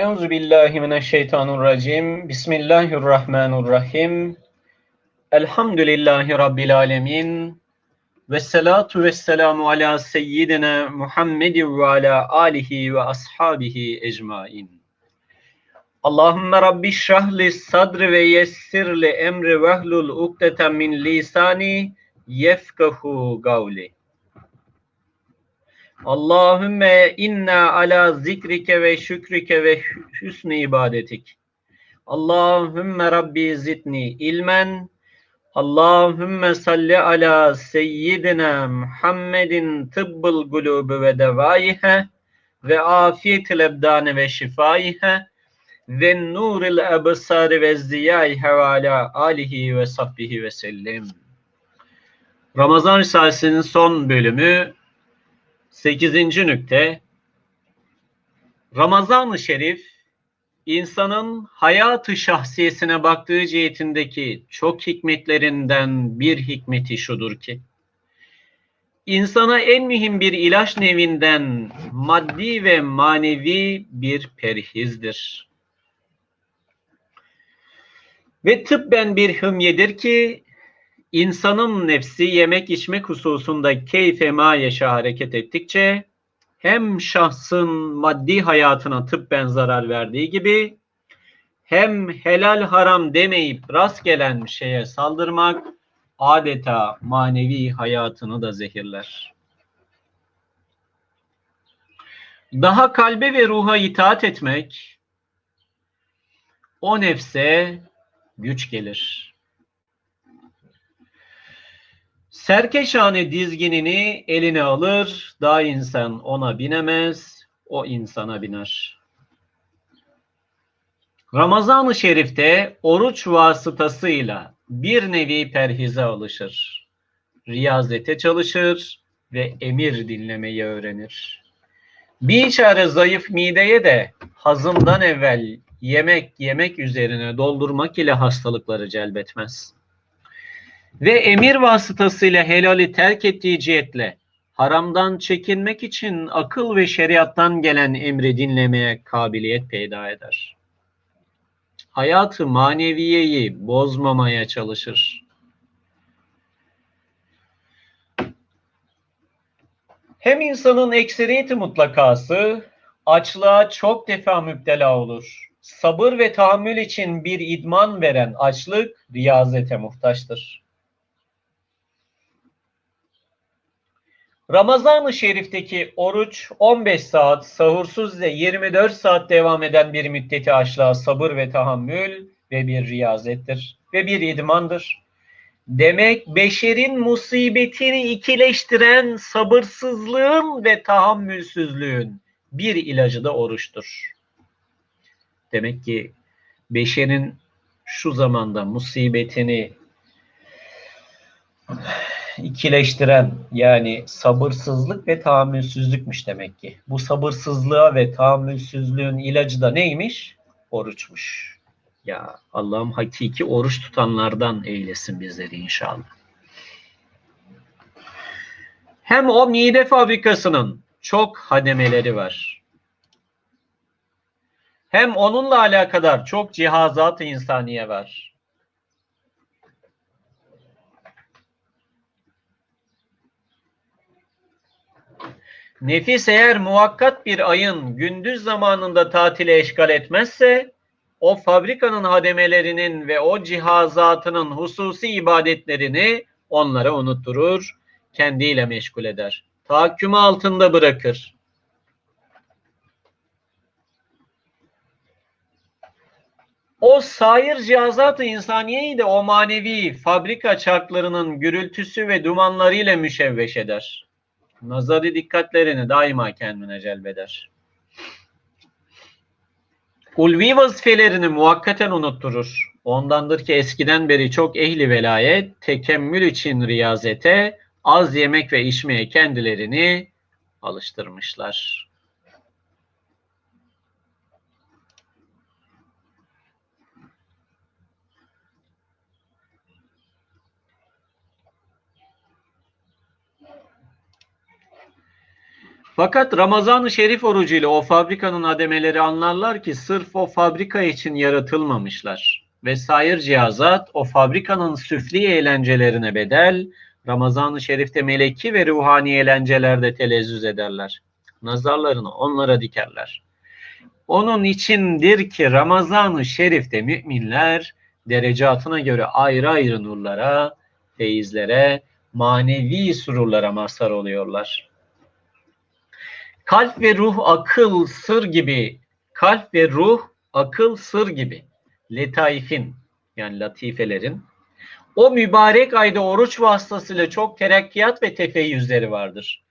Euzu billahi mineşşeytanirracim. Bismillahirrahmanirrahim. Elhamdülillahi rabbil alamin. Ve salatu ve selamu ala seyyidina Muhammedin ve ala alihi ve ashabihi ecmain. Allahümme Rabbi şrahli sadri ve yessirli emri vehlul ukdeten min lisani yefkahu gavli. Allahümme inna ala zikrike ve şükrike ve hüsnü ibadetik. Allahümme Rabbi zidni ilmen. Allahümme salli ala seyyidina Muhammedin tıbbıl gulubu ve devaihe ve afiyetil ebdane ve şifaihe ve nuril ebsari ve ziyaihe ve ala alihi ve sahbihi ve sellim. Ramazan Risalesi'nin son bölümü 8. nükte Ramazan-ı Şerif insanın hayatı şahsiyesine baktığı cihetindeki çok hikmetlerinden bir hikmeti şudur ki insana en mühim bir ilaç nevinden maddi ve manevi bir perhizdir. Ve tıbben bir hümyedir ki insanın nefsi yemek içmek hususunda keyfe ma yaşa hareket ettikçe hem şahsın maddi hayatına tıbben zarar verdiği gibi hem helal haram demeyip rast gelen şeye saldırmak adeta manevi hayatını da zehirler. Daha kalbe ve ruha itaat etmek o nefse güç gelir. Serkeşane dizginini eline alır, daha insan ona binemez, o insana biner. Ramazan-ı Şerif'te oruç vasıtasıyla bir nevi perhize alışır. Riyazete çalışır ve emir dinlemeyi öğrenir. Bir çare zayıf mideye de hazımdan evvel yemek yemek üzerine doldurmak ile hastalıkları celbetmez. Ve emir vasıtasıyla helali terk ettiği cihetle haramdan çekinmek için akıl ve şeriattan gelen emri dinlemeye kabiliyet peyda eder. Hayatı maneviyeyi bozmamaya çalışır. Hem insanın ekseriyeti mutlakası açlığa çok defa müptela olur. Sabır ve tahammül için bir idman veren açlık riyazete muhtaçtır. Ramazan-ı Şerif'teki oruç 15 saat, sahursuz ve 24 saat devam eden bir müddeti açlığa sabır ve tahammül ve bir riyazettir ve bir idmandır. Demek beşerin musibetini ikileştiren sabırsızlığın ve tahammülsüzlüğün bir ilacı da oruçtur. Demek ki beşerin şu zamanda musibetini ikileştiren yani sabırsızlık ve tahammülsüzlükmüş demek ki. Bu sabırsızlığa ve tahammülsüzlüğün ilacı da neymiş? Oruçmuş. Ya Allah'ım hakiki oruç tutanlardan eylesin bizleri inşallah. Hem o mide fabrikasının çok hademeleri var. Hem onunla alakadar çok cihazat-ı insaniye var. Nefis eğer muvakkat bir ayın gündüz zamanında tatile eşgal etmezse o fabrikanın hademelerinin ve o cihazatının hususi ibadetlerini onlara unutturur, kendiyle meşgul eder. Tahakkümü altında bırakır. O sair cihazat-ı insaniyeyi de o manevi fabrika çarklarının gürültüsü ve dumanlarıyla müşevveş eder nazarı dikkatlerini daima kendine celbeder. Ulvi vazifelerini muhakkaten unutturur. Ondandır ki eskiden beri çok ehli velayet, tekemmül için riyazete, az yemek ve içmeye kendilerini alıştırmışlar. Fakat Ramazan-ı Şerif orucuyla o fabrikanın ademeleri anlarlar ki sırf o fabrika için yaratılmamışlar. Ve sair cihazat o fabrikanın süfli eğlencelerine bedel, Ramazan-ı Şerif'te meleki ve ruhani eğlencelerde telezzüz ederler. Nazarlarını onlara dikerler. Onun içindir ki Ramazan-ı Şerif'te müminler derecatına göre ayrı ayrı nurlara, feyizlere, manevi sururlara mazhar oluyorlar. Kalp ve ruh, akıl, sır gibi, kalp ve ruh, akıl, sır gibi letaifin yani latifelerin o mübarek ayda oruç vasıtasıyla çok terakkiyat ve tefeyyüzleri vardır.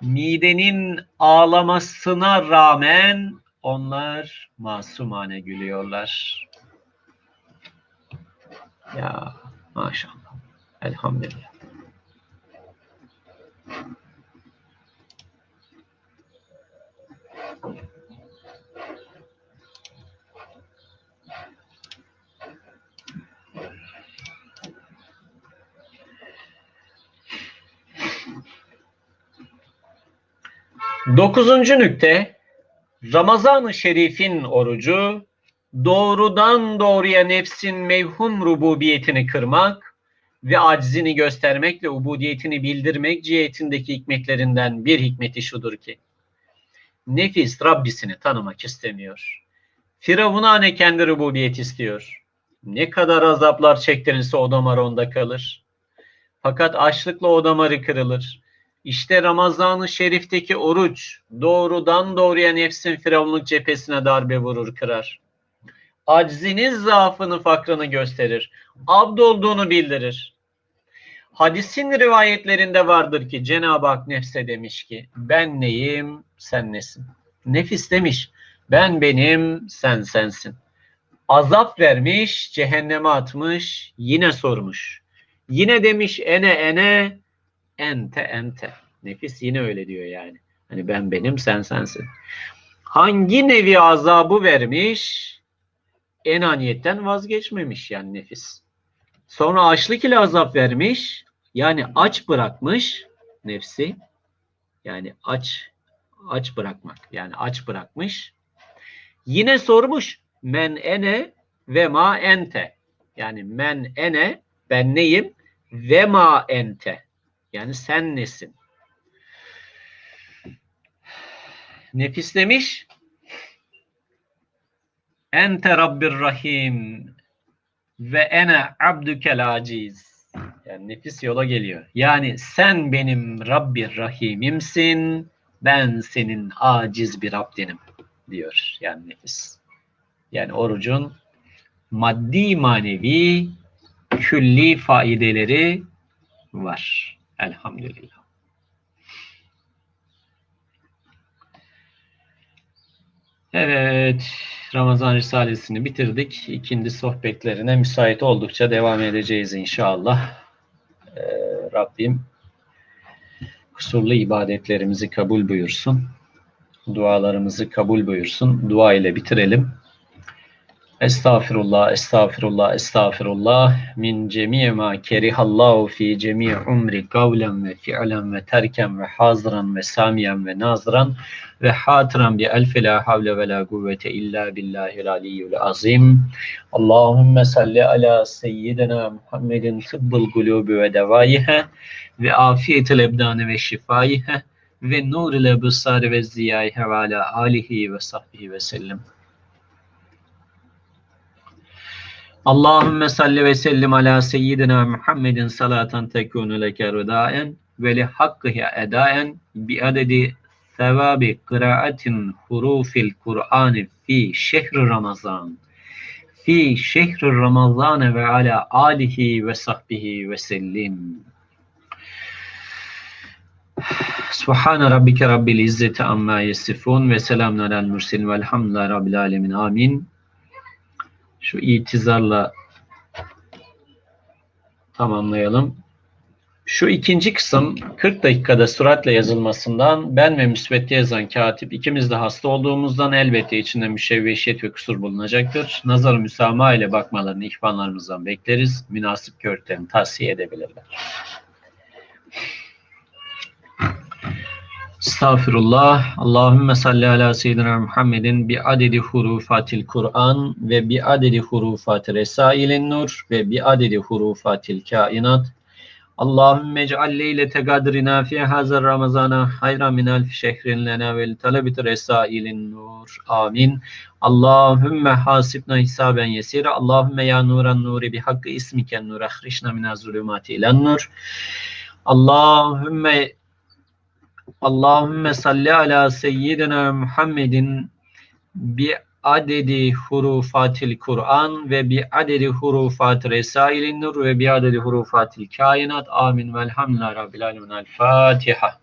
Midenin ağlamasına rağmen onlar masumane gülüyorlar. Ya maşallah. Elhamdülillah. Dokuzuncu nükte Ramazan-ı Şerif'in orucu doğrudan doğruya nefsin mevhum rububiyetini kırmak ve aczini göstermek ve ubudiyetini bildirmek cihetindeki hikmetlerinden bir hikmeti şudur ki nefis Rabbisini tanımak istemiyor. Firavun'a ne kendi rububiyet istiyor. Ne kadar azaplar çektirirse o damar onda kalır. Fakat açlıkla o damarı kırılır. İşte Ramazan-ı Şerif'teki oruç doğrudan doğruya nefsin firavunluk cephesine darbe vurur kırar. Acziniz zaafını fakrını gösterir. Abd olduğunu bildirir. Hadisin rivayetlerinde vardır ki Cenab-ı Hak nefse demiş ki ben neyim sen nesin? Nefis demiş ben benim sen sensin. Azap vermiş cehenneme atmış yine sormuş. Yine demiş ene ene ente ente. Nefis yine öyle diyor yani. Hani ben benim sen sensin. Hangi nevi azabı vermiş? Enaniyetten vazgeçmemiş yani nefis. Sonra açlık ile azap vermiş. Yani aç bırakmış nefsi. Yani aç aç bırakmak. Yani aç bırakmış. Yine sormuş men ene ve ma ente. Yani men ene ben neyim ve ma ente. Yani sen nesin? Nefis demiş Ente Rabbir Rahim ve ene abdükel aciz. Yani nefis yola geliyor. Yani sen benim Rabbir Rahim'imsin, ben senin aciz bir Rabdinim diyor yani nefis. Yani orucun maddi manevi külli faideleri var. Elhamdülillah. Evet, Ramazan Risalesini bitirdik. İkindi sohbetlerine müsait oldukça devam edeceğiz inşallah. Ee, Rabbim kusurlu ibadetlerimizi kabul buyursun. Dualarımızı kabul buyursun. Dua ile bitirelim. Estağfirullah, estağfirullah, estağfirullah min cemiye ma kerihallahu fi cemiye umri kavlen ve fi'len ve terken ve hazran ve samiyen ve nazran ve hatiran bi elfi la havle ve la kuvvete illa billahil aliyyul azim. Allahümme salli ala seyyidina Muhammedin tıbbıl gulubi ve devaihe ve afiyetil ebdane ve şifaihe ve nuril ebsari ve ziyaihe ve ala alihi ve sahbihi ve sellem. Allahümme salli ve sellim ala seyyidina Muhammedin salatan tekunu leke rıdaen ve li hakkıha edaen bi adedi sevabi kıraatin hurufil Kur'an fi şehri Ramazan fi şehri Ramazan ve ala alihi ve sahbihi ve sellim. Subhane rabbike rabbil izzeti amma yesifun ve selamun alel murselin velhamdülillahi rabbil alemin amin. Şu itizarla tamamlayalım. Şu ikinci kısım 40 dakikada süratle yazılmasından ben ve müsvedde yazan katip ikimiz de hasta olduğumuzdan elbette içinde müşevveşiyet ve kusur bulunacaktır. Nazar müsamaha ile bakmalarını ihvanlarımızdan bekleriz. Münasip görüklerini tavsiye edebilirler. Estağfirullah. Allahümme salli ala seyyidina Muhammedin bi adedi hurufatil Kur'an ve bi adedi hurufatil resailin nur ve bi adedi hurufatil kainat. Allahümme ec'al leylete gadrina fi hazar ramazana hayra min alfi şehrin lena vel talebit resailin nur. Amin. Allahümme hasibna hisaben yesira. Allahümme ya nuran nuri bi hakkı ismiken nur ahrişna min zulümati ilen nur. Allahümme Allahümme salli ala seyyidina Muhammedin bi adedi hurufatil Kur'an ve bi adedi hurufat resailin nur ve bi adedi hurufatil kainat. Amin. Velhamdülillahi Rabbil alemin. El Fatiha.